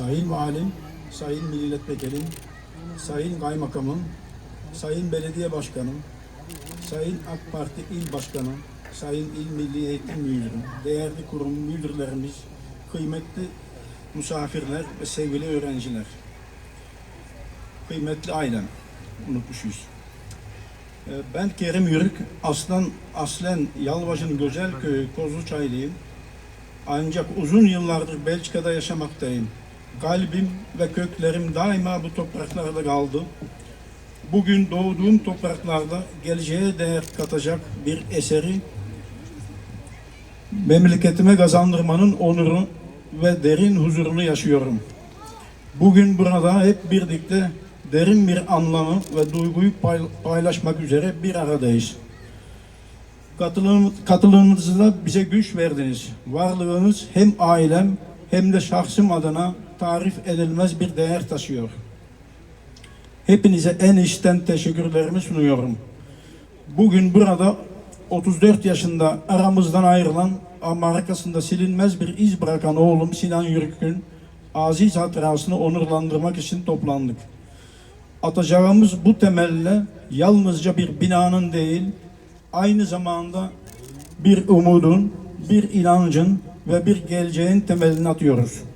Sayın Valim, Sayın Milletvekilim, Sayın Kaymakamım, Sayın Belediye Başkanım, Sayın AK Parti İl Başkanım, Sayın İl Milli Eğitim Müdürüm, değerli kurum müdürlerimiz, kıymetli misafirler ve sevgili öğrenciler. Kıymetli ailem, unutmuşuz. Ee, Ben Kerim Yürük, aslan, aslen Yalvaç'ın güzel köyü Kozluçaylıyım. Ancak uzun yıllardır Belçika'da yaşamaktayım. Kalbim ve köklerim daima bu topraklarda kaldı. Bugün doğduğum topraklarda geleceğe değer katacak bir eseri memleketime kazandırmanın onuru ve derin huzurunu yaşıyorum. Bugün burada hep birlikte derin bir anlamı ve duyguyu pay- paylaşmak üzere bir aradayız. Katılım, katılımınızla bize güç verdiniz. Varlığınız hem ailem hem de şahsım adına tarif edilmez bir değer taşıyor. Hepinize en içten teşekkürlerimi sunuyorum. Bugün burada 34 yaşında aramızdan ayrılan ama arkasında silinmez bir iz bırakan oğlum Sinan Yürük'ün aziz hatırasını onurlandırmak için toplandık. Atacağımız bu temelle yalnızca bir binanın değil, aynı zamanda bir umudun, bir inancın ve bir geleceğin temelini atıyoruz.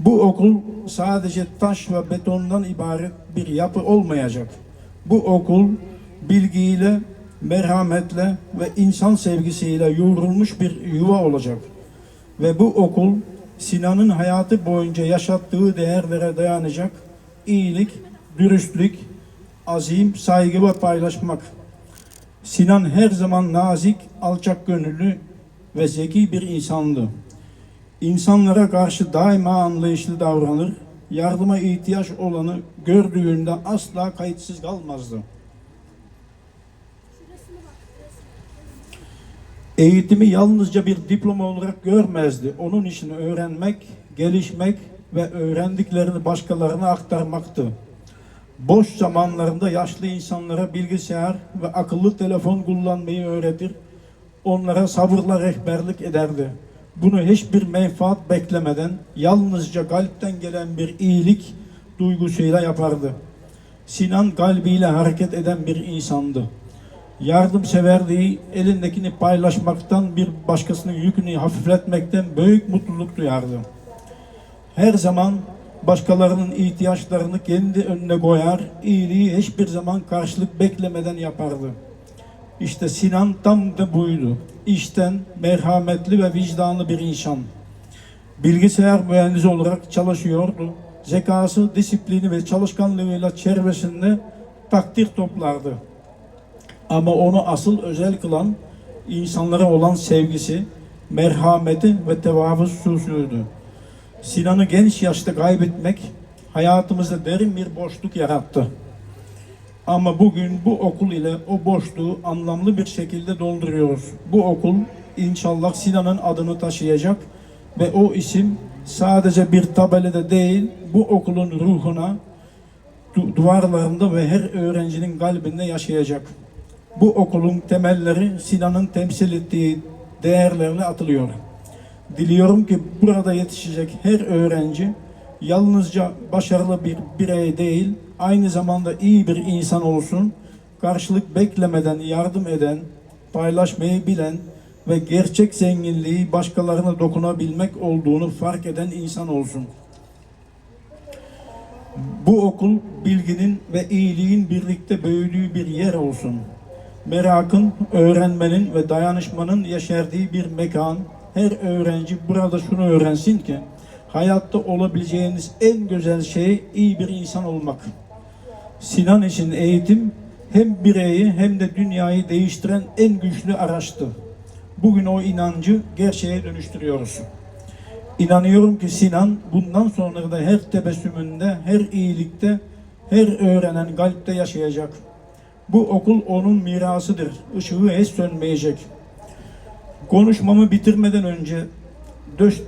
Bu okul sadece taş ve betondan ibaret bir yapı olmayacak. Bu okul bilgiyle, merhametle ve insan sevgisiyle yoğrulmuş bir yuva olacak. Ve bu okul Sinan'ın hayatı boyunca yaşattığı değerlere dayanacak iyilik, dürüstlük, azim, saygı ve paylaşmak. Sinan her zaman nazik, alçak gönüllü ve zeki bir insandı. İnsanlara karşı daima anlayışlı davranır, yardıma ihtiyaç olanı gördüğünde asla kayıtsız kalmazdı. Eğitimi yalnızca bir diploma olarak görmezdi. Onun için öğrenmek, gelişmek ve öğrendiklerini başkalarına aktarmaktı. Boş zamanlarında yaşlı insanlara bilgisayar ve akıllı telefon kullanmayı öğretir, onlara sabırla rehberlik ederdi. Bunu hiçbir menfaat beklemeden yalnızca kalpten gelen bir iyilik duygusuyla yapardı. Sinan kalbiyle hareket eden bir insandı. Yardımseverliği elindekini paylaşmaktan bir başkasının yükünü hafifletmekten büyük mutluluk duyardı. Her zaman başkalarının ihtiyaçlarını kendi önüne koyar, iyiliği hiçbir zaman karşılık beklemeden yapardı. İşte Sinan tam da buydu. İşten merhametli ve vicdanlı bir insan. Bilgisayar mühendisi olarak çalışıyordu. Zekası, disiplini ve çalışkanlığıyla çevresinde takdir toplardı. Ama onu asıl özel kılan insanlara olan sevgisi, merhameti ve tevazusuydu. Sinan'ı genç yaşta kaybetmek hayatımızda derin bir boşluk yarattı. Ama bugün bu okul ile o boşluğu anlamlı bir şekilde dolduruyoruz. Bu okul inşallah Sinan'ın adını taşıyacak ve o isim sadece bir tabelada değil bu okulun ruhuna, du- duvarlarında ve her öğrencinin kalbinde yaşayacak. Bu okulun temelleri Sinan'ın temsil ettiği değerlerle atılıyor. Diliyorum ki burada yetişecek her öğrenci yalnızca başarılı bir birey değil, aynı zamanda iyi bir insan olsun, karşılık beklemeden yardım eden, paylaşmayı bilen ve gerçek zenginliği başkalarına dokunabilmek olduğunu fark eden insan olsun. Bu okul bilginin ve iyiliğin birlikte büyüdüğü bir yer olsun. Merakın, öğrenmenin ve dayanışmanın yeşerdiği bir mekan. Her öğrenci burada şunu öğrensin ki hayatta olabileceğiniz en güzel şey iyi bir insan olmak. Sinan için eğitim hem bireyi hem de dünyayı değiştiren en güçlü araçtı. Bugün o inancı gerçeğe dönüştürüyoruz. İnanıyorum ki Sinan bundan sonra da her tebessümünde, her iyilikte, her öğrenen kalpte yaşayacak. Bu okul onun mirasıdır. Işığı hiç sönmeyecek. Konuşmamı bitirmeden önce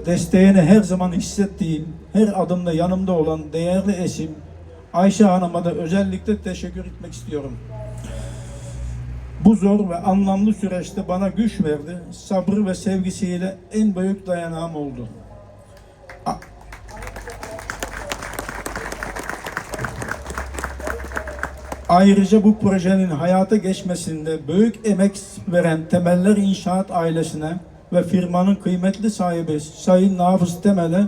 desteğini her zaman hissettiğim, her adımda yanımda olan değerli eşim Ayşe Hanım'a da özellikle teşekkür etmek istiyorum. Bu zor ve anlamlı süreçte bana güç verdi, sabrı ve sevgisiyle en büyük dayanağım oldu. Ayrıca bu projenin hayata geçmesinde büyük emek veren Temeller İnşaat ailesine ve firmanın kıymetli sahibi Sayın Nafız Temel'e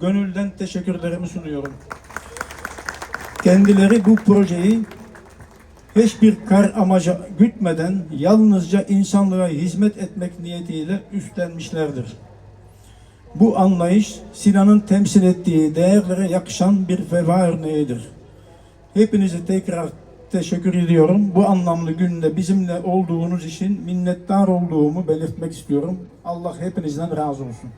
gönülden teşekkürlerimi sunuyorum. Kendileri bu projeyi hiçbir kar amacı gütmeden yalnızca insanlığa hizmet etmek niyetiyle üstlenmişlerdir. Bu anlayış Sinan'ın temsil ettiği değerlere yakışan bir vefa örneğidir. Hepinize tekrar teşekkür ediyorum. Bu anlamlı günde bizimle olduğunuz için minnettar olduğumu belirtmek istiyorum. Allah hepinizden razı olsun.